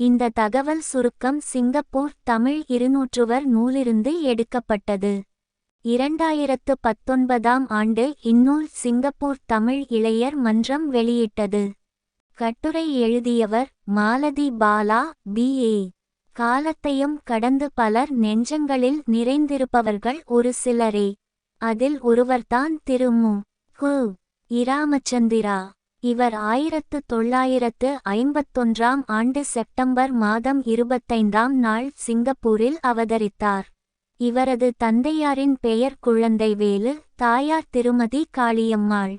இந்த தகவல் சுருக்கம் சிங்கப்பூர் தமிழ் இருநூற்றுவர் நூலிருந்து எடுக்கப்பட்டது இரண்டாயிரத்து பத்தொன்பதாம் ஆண்டு இந்நூல் சிங்கப்பூர் தமிழ் இளையர் மன்றம் வெளியிட்டது கட்டுரை எழுதியவர் மாலதி பாலா பி.ஏ. காலத்தையும் கடந்து பலர் நெஞ்சங்களில் நிறைந்திருப்பவர்கள் ஒரு சிலரே அதில் ஒருவர்தான் திரு மு. கு. இராமச்சந்திரா இவர் ஆயிரத்து தொள்ளாயிரத்து ஐம்பத்தொன்றாம் ஆண்டு செப்டம்பர் மாதம் இருபத்தைந்தாம் நாள் சிங்கப்பூரில் அவதரித்தார். இவரது தந்தையாரின் பெயர் குழந்தைவேலு தாயார் திருமதி காளியம்மாள்.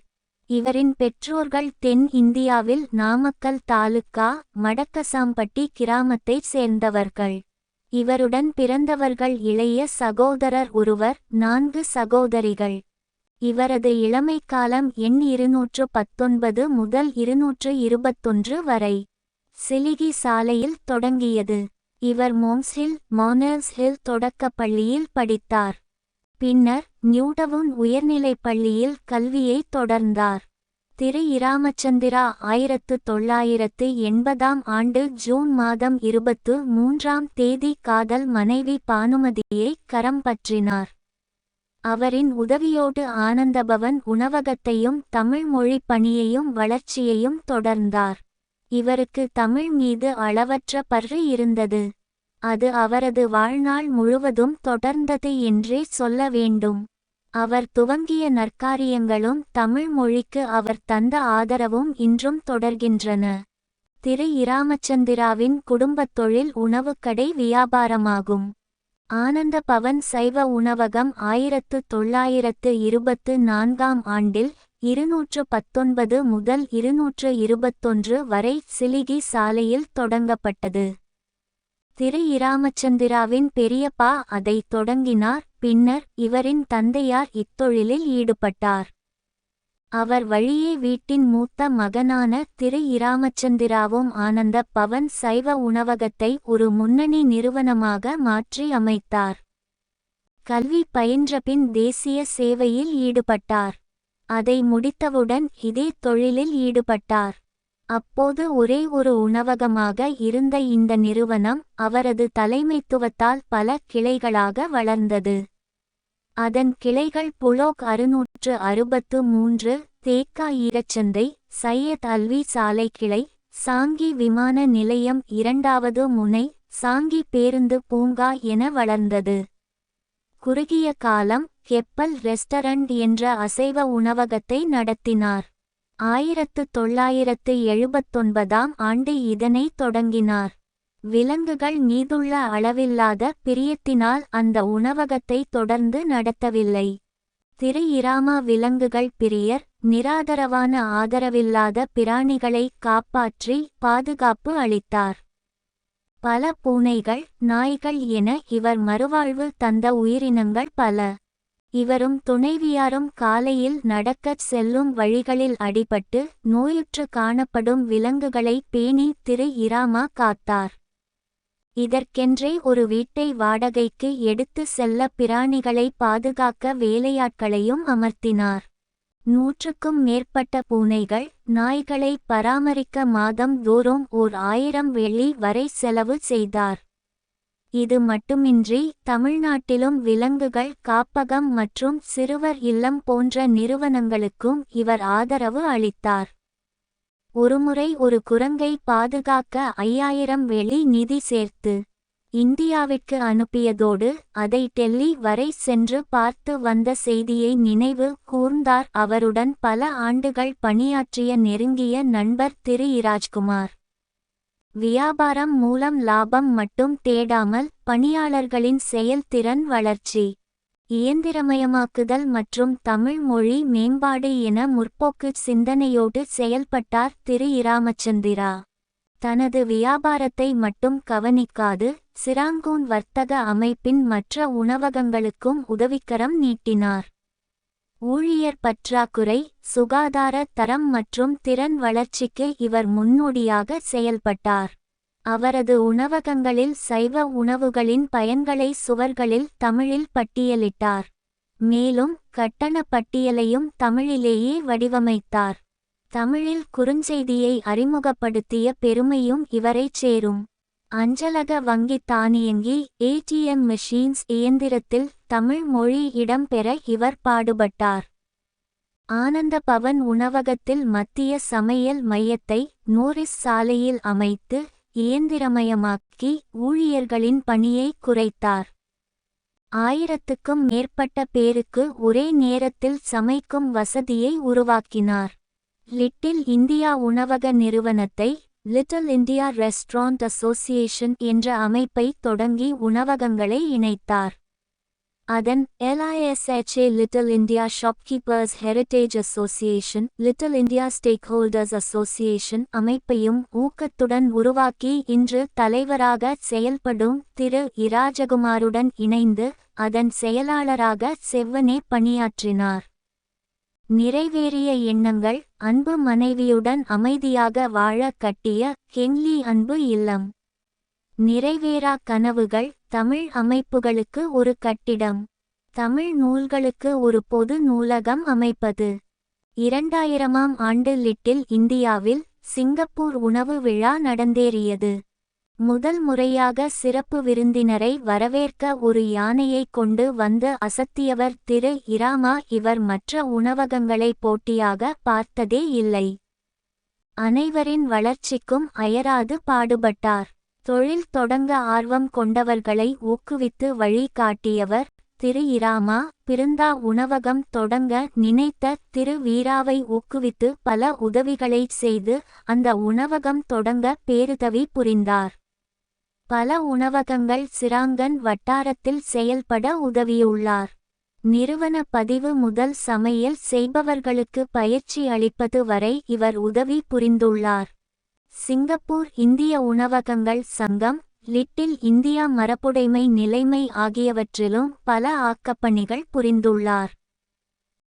இவரின் பெற்றோர்கள் தென் இந்தியாவில் நாமக்கல் தாலுக்கா மடக்கசாம்பட்டி கிராமத்தைச் சேர்ந்தவர்கள். இவருடன் பிறந்தவர்கள் இளைய சகோதரர் ஒருவர் நான்கு சகோதரிகள். இவரது இளமைக்காலம் காலம் எண் இருநூற்று பத்தொன்பது முதல் இருநூற்று இருபத்தொன்று வரை. சிலிகி சாலையில் தொடங்கியது. இவர் மோம்ஸ்ஹில் மானர்ஸ் ஹில் தொடக்கப் பள்ளியில் படித்தார். பின்னர் நியூடவுன் உயர்நிலைப் பள்ளியில் கல்வியை தொடர்ந்தார். திரு. இராமச்சந்திரா ஆயிரத்து தொள்ளாயிரத்து எண்பதாம் ஆண்டு ஜூன் மாதம் இருபத்து மூன்றாம் தேதி காதல் மனைவி பானுமதியை கரம் பற்றினார். அவரின் உதவியோடு ஆனந்தபவன் உணவகத்தையும் தமிழ் மொழி பணியையும் வளர்ச்சியையும் தொடர்ந்தார். இவருக்கு தமிழ் மீது அளவற்ற பற்று இருந்தது. அது அவரது வாழ்நாள் முழுவதும் தொடர்ந்தது என்றே சொல்ல வேண்டும். அவர் துவங்கிய நற்காரியங்களும் தமிழ் மொழிக்கு அவர் தந்த ஆதரவும் இன்றும் தொடர்கின்றன. திரு. இராமச்சந்திராவின் குடும்பத் தொழில் உணவுக்கடை வியாபாரமாகும். ஆனந்த பவன் சைவ உணவகம் ஆயிரத்து தொள்ளாயிரத்து இருபத்து நான்காம் ஆண்டில் இருநூற்று பத்தொன்பது முதல் இருநூற்று இருபத்தொன்று வரை சிலிகி சாலையில் தொடங்கப்பட்டது. திரு. இராமச்சந்திராவின் பெரியப்பா அதை தொடங்கினார் பின்னர் இவரின் தந்தையார் இத்தொழிலில் ஈடுபட்டார். அவர் வழியே வீட்டின் மூத்த மகனான திரு. இராமச்சந்திராவும் ஆனந்த பவன் சைவ உணவகத்தை ஒரு முன்னணி நிறுவனமாக மாற்றி அமைத்தார். கல்வி பயின்றபின் தேசிய சேவையில் ஈடுபட்டார். அதை முடித்தவுடன் இதே தொழிலில் ஈடுபட்டார். அப்போது ஒரே ஒரு உணவகமாக இருந்த இந்த நிறுவனம் அவரது தலைமைத்துவத்தால் பல கிளைகளாக வளர்ந்தது. அதன் கிளைகள் புலோக் அறுநூற்று அறுபத்து மூன்று தேக்கா ஈரச்சந்தை சையத் அல்வி சாலை கிளை சாங்கி விமான நிலையம் இரண்டாவது முனை சாங்கி பேருந்து பூங்கா என வளர்ந்தது. குறுகிய காலம் கெப்பல் ரெஸ்டரண்ட் என்ற அசைவ உணவகத்தை நடத்தினார். ஆயிரத்து தொள்ளாயிரத்து எழுபத்தொன்பதாம் ஆண்டு இதனை தொடங்கினார். விலங்குகள் மீதுள்ள அளவில்லாத பிரியத்தினால் அந்த உணவகத்தை தொடர்ந்து நடத்தவில்லை. திரு இராமா விலங்குகள் பிரியர் நிராதரவான ஆதரவில்லாத பிராணிகளை காப்பாற்றி பாதுகாப்பு அளித்தார். பல பூனைகள் நாய்கள் என இவர் மறுவாழ்வு தந்த உயிரினங்கள் பல. இவரும் துணைவியாரும் காலையில் நடக்கச் செல்லும் வழிகளில் அடிபட்டு நோயுற்று காணப்படும் விலங்குகளை பேணி திரு இராமா காத்தார். இதற்கென்றே ஒரு வீட்டை வாடகைக்கு எடுத்து செல்ல பிராணிகளை பாதுகாக்க வேலையாட்களையும் அமர்த்தினார். நூற்றுக்கும் மேற்பட்ட பூனைகள் நாய்களை பராமரிக்க மாதம் தோறும் ஓர் ஆயிரம் வெள்ளி வரை செலவு செய்தார். இது மட்டுமின்றி தமிழ்நாட்டிலும் விலங்குகள் காப்பகம் மற்றும் சிறுவர் இல்லம் போன்ற நிறுவனங்களுக்கும் இவர் ஆதரவு அளித்தார். ஒருமுறை ஒரு குரங்கை பாதுகாக்க ஐயாயிரம் வெளி நிதி சேர்த்து இந்தியாவிற்கு அனுப்பியதோடு அதை டெல்லி வரை சென்று பார்த்து வந்த செய்தியை நினைவு கூர்ந்தார். அவருடன் பல ஆண்டுகள் பணியாற்றிய நெருங்கிய நண்பர் திரு இராஜ்குமார். வியாபாரம் மூலம் லாபம் மட்டும் தேடாமல் பணியாளர்களின் செயல்திறன் வளர்ச்சி. இயந்திரமயமாக்குதல் மற்றும் தமிழ் மொழி மேம்பாடு என முற்போக்கு சிந்தனையோடு செயல்பட்டார் திரு இராமச்சந்திரா. தனது வியாபாரத்தை மட்டும் கவனிக்காது சிராங்கூன் வர்த்தக அமைப்பின் மற்ற உணவகங்களுக்கும் உதவிக்கரம் நீட்டினார். ஊழியர் பற்றாக்குறை சுகாதார தரம் மற்றும் திறன் வளர்ச்சிக்கு இவர் முன்னோடியாக செயல்பட்டார். அவரது உணவகங்களில் சைவ உணவுகளின் பயன்களை சுவர்களில் தமிழில் பட்டியலிட்டார். மேலும் கட்டண பட்டியலையும் தமிழிலேயே வடிவமைத்தார். தமிழில் குறுஞ்செய்தியை அறிமுகப்படுத்திய பெருமையும் இவரைச் சேரும். அஞ்சலக வங்கி தானியங்கி ஏடிஎம் மெஷின்ஸ் இயந்திரத்தில் தமிழ் மொழி இடம்பெற இவர் பாடுபட்டார். ஆனந்த பவன் உணவகத்தில் மத்திய சமையல் மையத்தை நோரிஸ் சாலையில் அமைத்து இயந்திரமயமாக்கி ஊழியர்களின் பணியை குறைத்தார். ஆயிரத்துக்கும் மேற்பட்ட பேருக்கு ஒரே நேரத்தில் சமைக்கும் வசதியை உருவாக்கினார். லிட்டில் இந்தியா உணவக நிறுவனத்தை லிட்டில் இந்தியா ரெஸ்டாரண்ட் அசோசியேஷன் என்ற அமைப்பை தொடங்கி உணவகங்களை இணைத்தார். அதன் LISHA little India shopkeepers heritage association little India stakeholders association அமைப்பையும் ஊக்கத்துடன் உருவாக்கி இன்று தலைவராக செயல்படும் திரு இராஜகுமாருடன் இணைந்து அதன் செயலாளராக செவ்வனே பணியாற்றினார். நிறைவேறிய எண்ணங்கள் அன்பு மனைவியுடன் அமைதியாக வாழ கட்டிய கெங்லி அன்பு இல்லம். நிறைவேறா கனவுகள் தமிழ் அமைப்புகளுக்கு ஒரு கட்டிடம். தமிழ் நூல்களுக்கு ஒரு பொது நூலகம் அமைப்பது. இரண்டாயிரமாம் ஆண்டு லிட்டில் இந்தியாவில் சிங்கப்பூர் உணவு விழா நடந்தேறியது. முதல் முறையாக சிறப்பு விருந்தினரை வரவேற்க ஒரு யானையை கொண்டு வந்து அசத்தியவர் திரு. இராமா இவர் மற்ற உணவகங்களை போட்டியாக பார்த்ததே இல்லை. அனைவரின் வளர்ச்சிக்கும் அயராது பாடுபட்டார். தொழில் தொடங்க ஆர்வம் கொண்டவர்களை ஊக்குவித்து வழி காட்டியவர் திரு இராமா. பிருந்தா உணவகம் தொடங்க நினைத்த திரு வீராவை ஊக்குவித்து பல உதவிகளைச் செய்து அந்த உணவகம் தொடங்க பேருதவி புரிந்தார். பல உணவகங்கள் சிராங்கன் வட்டாரத்தில் செயல்பட உதவியுள்ளார். நிறுவன பதிவு முதல் சமையல் செய்பவர்களுக்கு பயிற்சி அளிப்பது வரை இவர் உதவி புரிந்துள்ளார். சிங்கப்பூர் இந்திய உணவகங்கள் சங்கம் லிட்டில் இந்தியா மரபுடைமை நிலைமை ஆகியவற்றிலும் பல ஆக்கப்பணிகள் புரிந்துள்ளார்.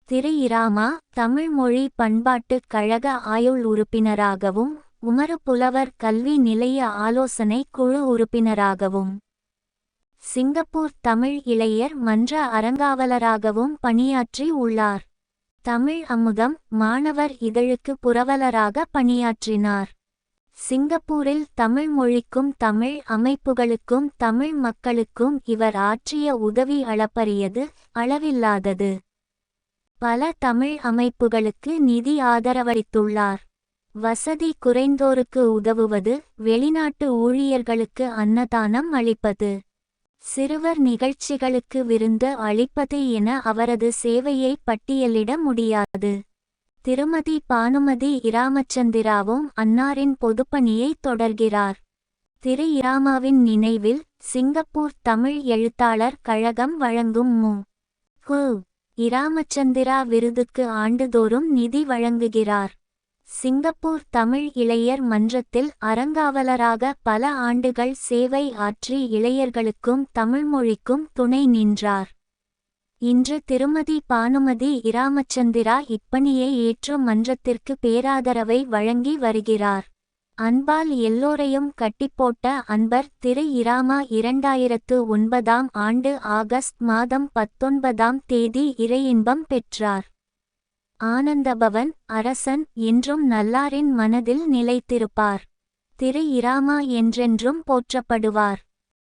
திரு. இராமா தமிழ் மொழி பண்பாட்டுக் கழக ஆயுள் உறுப்பினராகவும் உமறு புலவர் கல்வி நிலைய ஆலோசனை குழு உறுப்பினராகவும் சிங்கப்பூர் தமிழ் இளையர் மன்ற அறங்காவலராகவும் பணியாற்றி உள்ளார். தமிழ் அமுதம் மாணவர் இதழுக்கு புரவலராக பணியாற்றினார். சிங்கப்பூரில் தமிழ் மொழிக்கும் தமிழ் அமைப்புகளுக்கும் தமிழ் மக்களுக்கும் இவர் ஆற்றிய உதவி அளப்பரியது அளவில்லாதது. பல தமிழ் அமைப்புகளுக்கு நிதி ஆதரவளித்துள்ளார். வசதி குறைந்தோருக்கு உதவுவது வெளிநாட்டு ஊழியர்களுக்கு அன்னதானம் அளிப்பது. சிறுவர் நிகழ்ச்சிகளுக்கு விருந்து அளிப்பது என அவரது சேவையை பட்டியலிட முடியாது. திருமதி பானுமதி இராமச்சந்திராவும் அன்னாரின் பொதுப்பணியை தொடர்கிறார். திரு இராமாவின் நினைவில் சிங்கப்பூர் தமிழ் எழுத்தாளர் கழகம் வழங்கும் மு. கு. இராமச்சந்திரா விருதுக்கு ஆண்டுதோறும் நிதி வழங்குகிறார். சிங்கப்பூர் தமிழ் இளையர் மன்றத்தில் அறங்காவலராக பல ஆண்டுகள் சேவை ஆற்றி இளையர்களுக்கும் தமிழ்மொழிக்கும் துணை நின்றார். இன்று திருமதி பானுமதி இராமச்சந்திரா இப்பணியை ஏற்று மன்றத்திற்கு பேராதரவை வழங்கி வருகிறார். அன்பால் எல்லோரையும் கட்டிப்போட்ட அன்பர் திரு இராமா இரண்டாயிரத்து ஒன்பதாம் ஆண்டு ஆகஸ்ட் மாதம் பத்தொன்பதாம் தேதி இறையின்பம் பெற்றார். ஆனந்தபவன் அரசன் என்றும் நல்லாரின் மனதில் நிலைத்திருப்பார். திரு இராமா என்றென்றும் போற்றப்படுவார்.